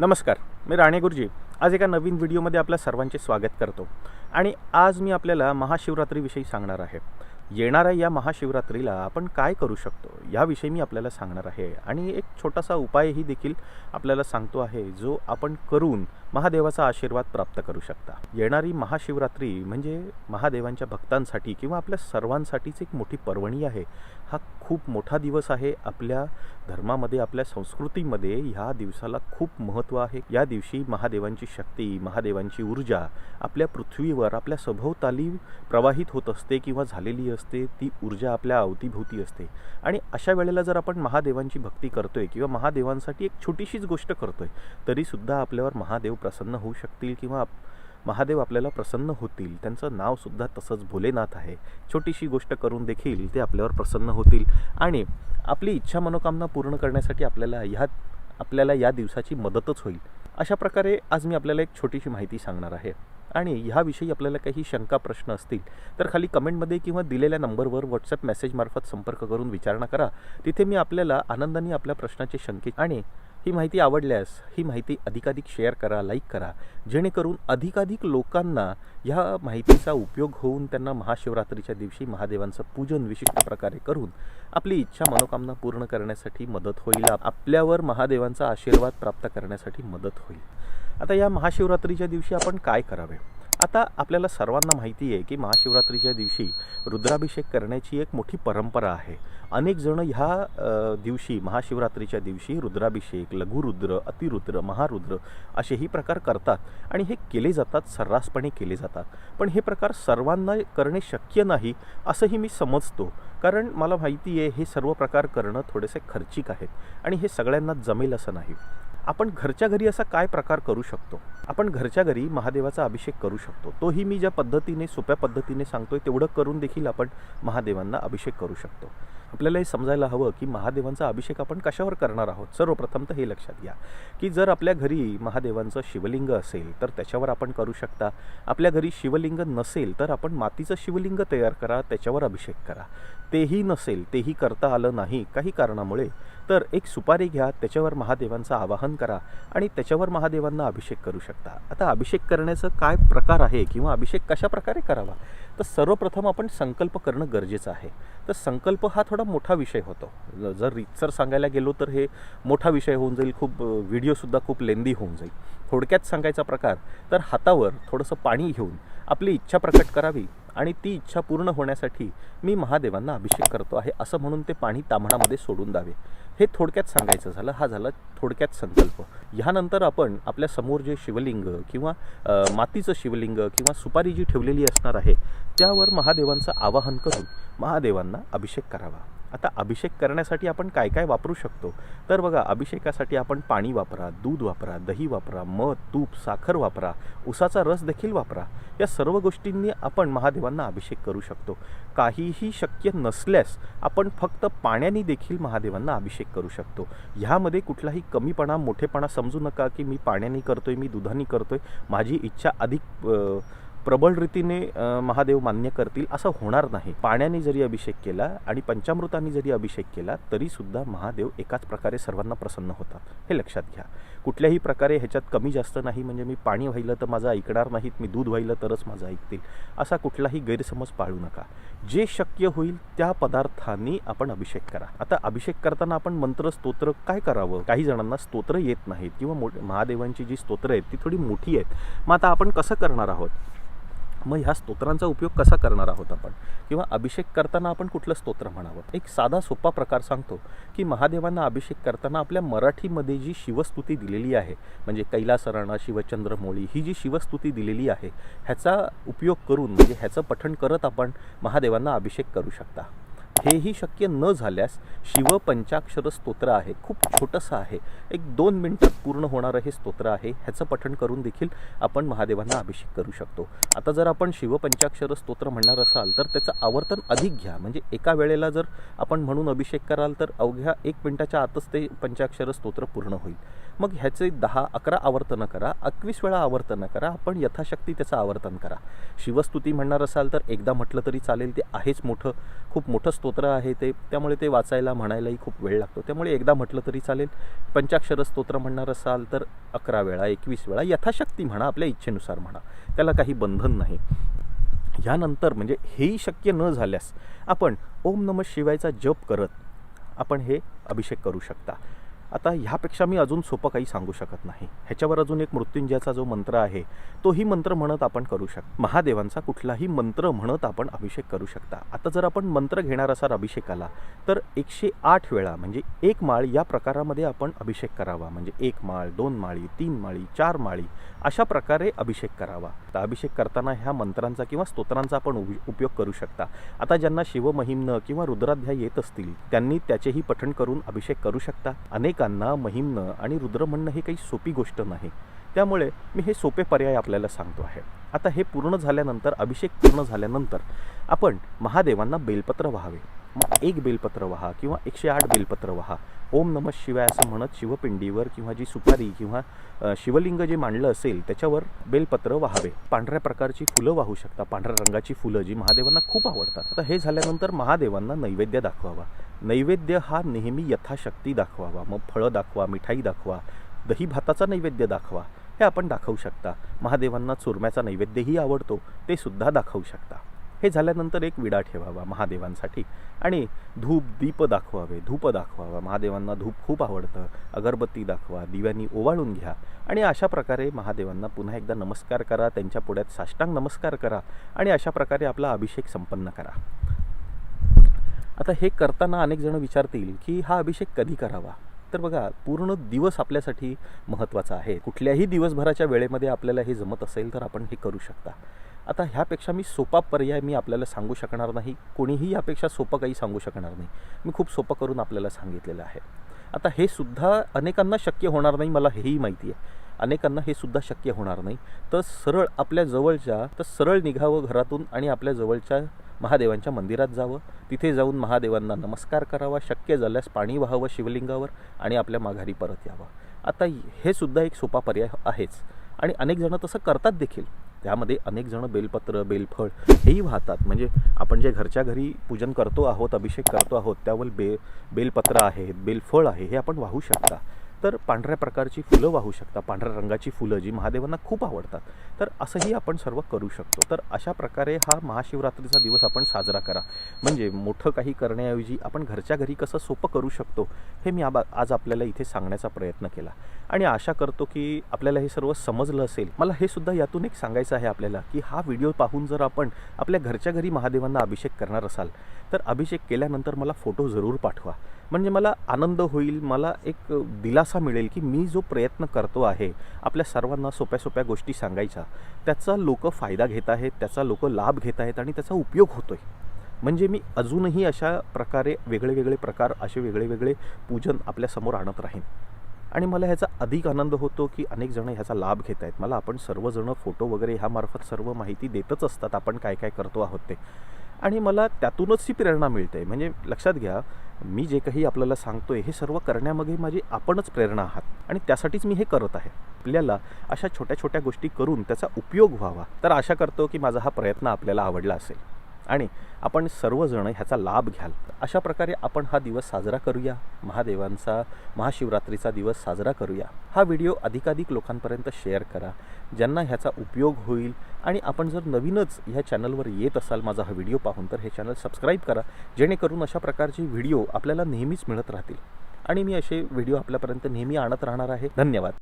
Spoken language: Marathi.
नमस्कार मी राणे गुरुजी. आज एका नवीन व्हिडिओमध्ये आपल्या सर्वांचे स्वागत करतो. आणि आज मी आपल्याला महाशिवरात्रीविषयी सांगणार आहे. येणाऱ्या या महाशिवरात्रीला आपण काय करू शकतो याविषयी मी आपल्याला सांगणार आहे. आणि एक छोटासा उपायही देखील आपल्याला सांगतो आहे जो आपण करून महादेवाचा आशीर्वाद प्राप्त करू शकता. येणारी महाशिवरात्री म्हणजे महादेवांच्या भक्तांसाठी किंवा आपल्या सर्वांसाठीच एक मोठी पर्वणी आहे. हा खूप मोठा दिवस आहे. आपल्या धर्मामध्ये आपल्या संस्कृतीमध्ये ह्या दिवसाला खूप महत्त्व आहे. या दिवशी महादेवांची शक्ती महादेवांची ऊर्जा आपल्या पृथ्वीवर आपल्या सभोवताली प्रवाहित होत असते किंवा झालेली असते ती ऊर्जा आपल्या अवतीभोवती असते. आणि अशा वेळेला जर आपण महादेवांची भक्ती करतोय किंवा महादेवांसाठी एक छोटीशीच गोष्ट करतोय तरीसुद्धा आपल्यावर महादेव प्रसन्न होऊ शकतील किंवा आप- महादेव आपल्याला प्रसन्न होतील. त्यांचं नावसुद्धा तसंच भोलेनाथ आहे. छोटीशी गोष्ट करून देखील ते आपल्यावर प्रसन्न होतील. आणि आपली इच्छा मनोकामना पूर्ण करण्यासाठी आपल्याला ह्या आपल्याला या दिवसाची मदतच होईल. अशा प्रकारे आज मी आपल्याला एक छोटीशी माहिती सांगणार आहे. आणि ह्याविषयी आपल्याला काही शंका प्रश्न असतील तर खाली कमेंटमध्ये किंवा दिलेल्या नंबरवर व्हॉट्सअप मेसेजमार्फत संपर्क करून विचारणा करा. तिथे मी आपल्याला आनंदाने आपल्या प्रश्नाचे शंके आणि ही माहिती आवडल्यास ही माहिती अधिकाधिक शेअर करा लाईक करा. जेणेकरून अधिकाधिक लोकांना ह्या माहितीचा उपयोग होऊन त्यांना महाशिवरात्रीच्या दिवशी महादेवांचं पूजन विशिष्ट प्रकारे करून आपली इच्छा मनोकामना पूर्ण करण्यासाठी मदत होईल. आपल्यावर महादेवांचा आशीर्वाद प्राप्त करण्यासाठी मदत होईल. आता या महाशिवरात्रीच्या दिवशी आपण काय करावे? आता आपल्याला सर्वांना माहिती आहे की महाशिवरात्रीच्या दिवशी रुद्राभिषेक करण्याची एक मोठी परंपरा आहे. अनेक जण ह्या दिवशी महाशिवरात्रीच्या दिवशी रुद्राभिषेक लघुरुद्र अतिरुद्र महारुद्र असेही प्रकार करतात आणि हे केले जातात सर्रासपणे केले जातात. पण हे प्रकार सर्वांना करणे शक्य नाही असंही मी समजतो. कारण मला माहिती आहे हे सर्व प्रकार करणं थोडेसे खर्चिक आहेत आणि हे सगळ्यांना जमेल असं नाही. आपण घरच्या घरी असा काय प्रकार करू शकतो? आपण घरच्या घरी महादेवाचा अभिषेक करू शकतो. तोही मी ज्या पद्धतीने सोप्या पद्धतीने सांगतोय तेवढं करून देखील आपण महादेवांना अभिषेक करू शकतो. आपल्याला हे समजायला हवं की महादेवांचा अभिषेक आपण कशावर करणार आहोत? सर्वप्रथम तर हे लक्षात घ्या की जर आपल्या घरी महादेवांचं शिवलिंग असेल तर त्याच्यावर आपण करू शकता. आपल्या घरी शिवलिंग नसेल तर आपण मातीचं शिवलिंग तयार करा त्याच्यावर अभिषेक करा. तेही नसेल तेही करता आलं नाही काही कारणामुळे तर एक सुपारी घ्या त्याच्यावर महादेवांचं आवाहन करा आणि त्याच्यावर महादेवांना अभिषेक करू शकता. आता अभिषेक करण्याचं काय प्रकार आहे किंवा अभिषेक कशा प्रकारे करावा? तर सर्वप्रथम आपण संकल्प करणं गरजेचं आहे. तर संकल्प हा थोडा मोठा विषय होतो. जर रितसर सांगायला गेलो तर हे मोठा विषय होऊन जाईल खूप व्हिडिओसुद्धा खूप लेंदी होऊन जाईल. थोडक्यात सांगायचा प्रकार तर हातावर थोडंसं पाणी घेऊन आपली इच्छा प्रकट करावी आणि ती इच्छा पूर्ण होण्यासाठी मी महादेवांना अभिषेक करतो आहे असं म्हणून ते पाणी ताम्हणामध्ये सोडून द्यावे. हे थोडक्यात सांगायचं झालं हा झाला थोडक्यात संकल्प. ह्यानंतर आपण आपल्यासमोर जे शिवलिंग किंवा मातीचं शिवलिंग किंवा सुपारी जी ठेवलेली असणार आहे त्यावर महादेवांचं आवाहन करून महादेवांना अभिषेक करावा. आता अभिषेक करण्यासाठी आपण काय काय वापरू शकतो? तर बघा अभिषेकासाठी आपण पाणी वापरा दूध वापरा दही वापरा मध तूप साखर वापरा उसाचा रस देखील वापरा. या सर्व गोष्टींनी आपण महादेवांना अभिषेक करू शकतो. काहीही शक्य नसल्यास आपण फक्त पाण्याने देखील महादेवांना अभिषेक करू शकतो. ह्यामध्ये कुठलाही कमीपणा मोठेपणा समजू नका की मी पाण्याने करतोय मी दुधाने करतोय. माझी इच्छा अधिक प्रबळ रीतीने महादेव मान्य करतील असं होणार नाही. पाण्याने जरी अभिषेक केला आणि पंचामृताने जरी अभिषेक केला तरी सुद्धा महादेव एकाच प्रकारे सर्वांना प्रसन्न होतात. हे लक्षात घ्या. कुठल्याही प्रकारे ह्याच्यात कमी जास्त नाही म्हणजे मी पाणी वाहिलं तर माझं ऐकणार नाहीत मी दूध वाहिलं तरच माझं ऐकतील असा कुठलाही गैरसमज पाळू नका. जे शक्य होईल त्या पदार्थांनी आपण अभिषेक करा. आता अभिषेक करताना आपण मंत्र स्तोत्र काय करावं? काही जणांना स्तोत्र येत नाहीत किंवा मोठ महादेवांची जी स्तोत्र आहेत ती थोडी मोठी आहेत. मग आता आपण कसं करणार आहोत? मग ह्या स्तोत्रांचा उपयोग कसा करणार आहोत आपण? किंवा अभिषेक करताना आपण कुठलं स्तोत्र म्हणावं? एक साधा सोपा प्रकार सांगतो की महादेवांना अभिषेक करताना आपल्या मराठीमध्ये जी शिवस्तुती दिलेली आहे म्हणजे कैलासराणा शिवचंद्रमौळी ही जी शिवस्तुती दिलेली आहे ह्याचा उपयोग करून म्हणजे ह्याचं पठण करत आपण महादेवांना अभिषेक करू शकता. हेही शक्य न झाल्यास शिव पंचाक्षर स्तोत्र आहे. खूप छोटंसं आहे. एक दोन मिनटात पूर्ण होणारं हे स्तोत्र आहे. ह्याचं पठण करून देखील आपण महादेवांना अभिषेक करू शकतो. आता जर आपण शिव पंचाक्षर स्तोत्र म्हणणार असाल तर त्याचं आवर्तन अधिक घ्या. म्हणजे एका वेळेला जर आपण म्हणून अभिषेक कराल तर अवघ्या एक मिनटाच्या आतच ते पंचाक्षर स्तोत्र पूर्ण होईल. मग ह्याचे दहा अकरा आवर्तनं करा एकवीस वेळा आवर्तनं करा आपण यथाशक्ती त्याचं आवर्तन करा. शिवस्तुती म्हणणार असाल तर एकदा म्हटलं तरी चालेल ते आहेच मोठं खूप मोठं स्तोत्र आहे ते. त्यामुळे ते वाचायला म्हणायलाही खूप वेळ लागतो. त्यामुळे एकदा म्हटलं तरी चालेल. पंचाक्षर स्तोत्र म्हणणार असाल तर अकरा वेळा एकवीस वेळा यथाशक्ती म्हणा आपल्या इच्छेनुसार म्हणा. त्याला काही बंधन नाही. ह्यानंतर म्हणजे हेही शक्य न झाल्यास आपण ओम नम शिवायचा जप करत आपण हे अभिषेक करू शकता. आता ह्यापेक्षा मी अजून सोपं काही सांगू शकत नाही. ह्याच्यावर अजून एक मृत्युंजयाचा जो मंत्र आहे तोही मंत्र म्हणत आपण करू शकतो महादेवांचा कुठलाही मंत्र म्हणत आपण अभिषेक करू शकता. आता जर आपण मंत्र घेणार असाल अभिषेकाला तर एकशे आठ वेळा म्हणजे एक माळ या प्रकारामध्ये आपण अभिषेक करावा. म्हणजे एक माळ दोन माळी तीन माळी चार माळी अशा प्रकारे अभिषेक करावा. शकता अभिषेक करताना ह्या मंत्रांचा किंवा स्तोत्रांचा आपण उपयोग करू शकता. आता ज्यांना शिवमहिम्न किंवा रुद्राध्याय येत असतील त्यांनी त्याचेही पठण करून अभिषेक करू शकता. अनेकांना महिम्न आणि रुद्र म्हणणं ही काही सोपी गोष्ट नाही. त्यामुळे मी हे सोपे पर्याय आपल्याला सांगतो आहे. आता हे पूर्ण झाल्यानंतर अभिषेक पूर्ण झाल्यानंतर आपण महादेवांना बेलपत्र व्हावे. मग एक बेलपत्र व्हा किंवा एकशे आठ बेलपत्र व्हा. ओम नमः शिवाय असं म्हणत शिवपिंडीवर किंवा जी सुपारी किंवा शिवलिंग जे मांडलं असेल त्याच्यावर बेलपत्र वाहावे. पांढऱ्या प्रकारची फुलं वाहू शकता. पांढऱ्या रंगाची फुलं जी महादेवांना खूप आवडतात. आता हे झाल्यानंतर महादेवांना नैवेद्य दाखवावा. नैवेद्य हा नेहमी यथाशक्ती दाखवावा. मग फळं दाखवा मिठाई दाखवा दही भाताचा नैवेद्य दाखवा. हे आपण दाखवू शकता. महादेवांना चुरम्याचा नैवेद्यही आवडतो. ते सुद्धा दाखवू शकता. हे झाल्यानंतर एक विडा ठेवावा महादेवांसाठी. आणि धूप दीप दाखवावे धूप दाखवावा. महादेवांना धूप खूप आवडतं. अगरबत्ती दाखवा दिव्यांनी ओवाळून घ्या. आणि अशा प्रकारे महादेवांना पुन्हा एकदा नमस्कार करा त्यांच्या पुढ्यात साष्टांग नमस्कार करा आणि अशा प्रकारे आपला अभिषेक संपन्न करा. आता हे करताना अनेक जण विचारतील की हा अभिषेक कधी करावा? तर बघा पूर्ण दिवस आपल्यासाठी महत्त्वाचा आहे. कुठल्याही दिवसभराच्या वेळेमध्ये आपल्याला हे जमत असेल तर आपण हे करू शकता. आता ह्यापेक्षा मी सोपा पर्याय मी आपल्याला सांगू शकणार नाही. कोणीही यापेक्षा सोपं काही सांगू शकणार नाही. मी खूप सोपं करून आपल्याला सांगितलेलं आहे. आता हे सुद्धा अनेकांना शक्य होणार नाही मला हेही माहिती आहे. अनेकांना हे सुद्धा शक्य होणार नाही. तर सरळ आपल्या जवळच्या तर सरळ निघावं घरातून आणि आपल्या जवळच्या महादेवांच्या मंदिरात जावं. तिथे जाऊन महादेवांना नमस्कार करावा. शक्य झाल्यास पाणी वाहावं शिवलिंगावर आणि आपल्या माघारी परत यावं. आता हे सुद्धा एक सोपा पर्याय आहेच. आणि अनेक जण तसं करतात देखील. त्यामध्ये अनेक जण बेलपत्र बेलफळ हेही वाहतात. म्हणजे आपण जे घरच्या घरी पूजन करतो आहोत अभिषेक करतो आहोत त्यावर बे बेलपत्र आहे बेलफळ आहे हे आपण वाहू शकता. तर पांढऱ्या प्रकारची फुलं वाहू शकता पांढऱ्या रंगाची फुलं जी महादेवांना खूप आवडतात. तर असंही आपण सर्व करू शकतो. तर अशा प्रकारे हा महाशिवरात्रीचा दिवस आपण साजरा करा. म्हणजे मोठं काही करण्याऐवजी आपण घरच्या घरी कसं सोपं करू शकतो हे मी आबा आज आपल्याला इथे सांगण्याचा प्रयत्न केला. आणि आशा करतो की आपल्याला हे सर्व समजलं असेल. मला हे सुद्धा यातून एक सांगायचं आहे आपल्याला की हा व्हिडिओ पाहून जर आपण आपल्या घरच्या घरी महादेवांना अभिषेक करणार असाल तर अभिषेक केल्यानंतर मला फोटो जरूर पाठवा. म्हणजे मला आनंद होईल मला एक दिलासा मिळेल की मी जो प्रयत्न करतो आहे आपल्या सर्वांना सोप्या सोप्या गोष्टी सांगायच्या त्याचा लोक फायदा घेत आहेत त्याचा लोक लाभ घेत आहेत आणि त्याचा उपयोग होतो आहे म्हणजे मी अजूनही अशा प्रकारे वेगळे वेगळे प्रकार असे वेगळे वेगळे पूजन आपल्यासमोर आणत राहीन. आणि मला ह्याचा अधिक आनंद होतो की अनेक जण ह्याचा लाभ घेत आहेत. मला आपण सर्वजणं फोटो वगैरे ह्यामार्फत सर्व माहिती देतच असतात. आपण काय काय करतो आहोत ते. आणि मला त्यातूनच ही प्रेरणा मिळते. म्हणजे लक्षात घ्या मी जे काही आपल्याला सांगतोय हे सर्व करण्यामागे माझी आपणच प्रेरणा आहात. आणि त्यासाठीच मी हे करत आहे. आपल्याला अशा छोट्या छोट्या गोष्टी करून त्याचा उपयोग व्हावा. तर आशा करतो की माझा हा प्रयत्न आपल्याला आवडला असेल. आणि आपण सर्वजण ह्याचा लाभ घ्याल. अशा प्रकारे आपण हा दिवस साजरा करूया. महादेवांचा महाशिवरात्रीचा दिवस साजरा करूया. हा व्हिडिओ अधिकाधिक लोकांपर्यंत शेअर करा. ज्यांना ह्याचा उपयोग होईल आणि आपण जर नवीनच ह्या चॅनलवर येत असाल माझा हा व्हिडिओ पाहून तर हे चॅनल सबस्क्राईब करा. जेणेकरून अशा प्रकारचे व्हिडिओ आपल्याला नेहमीच मिळत राहतील. आणि मी असे व्हिडिओ आपल्यापर्यंत नेहमी आणत राहणार आहे. धन्यवाद.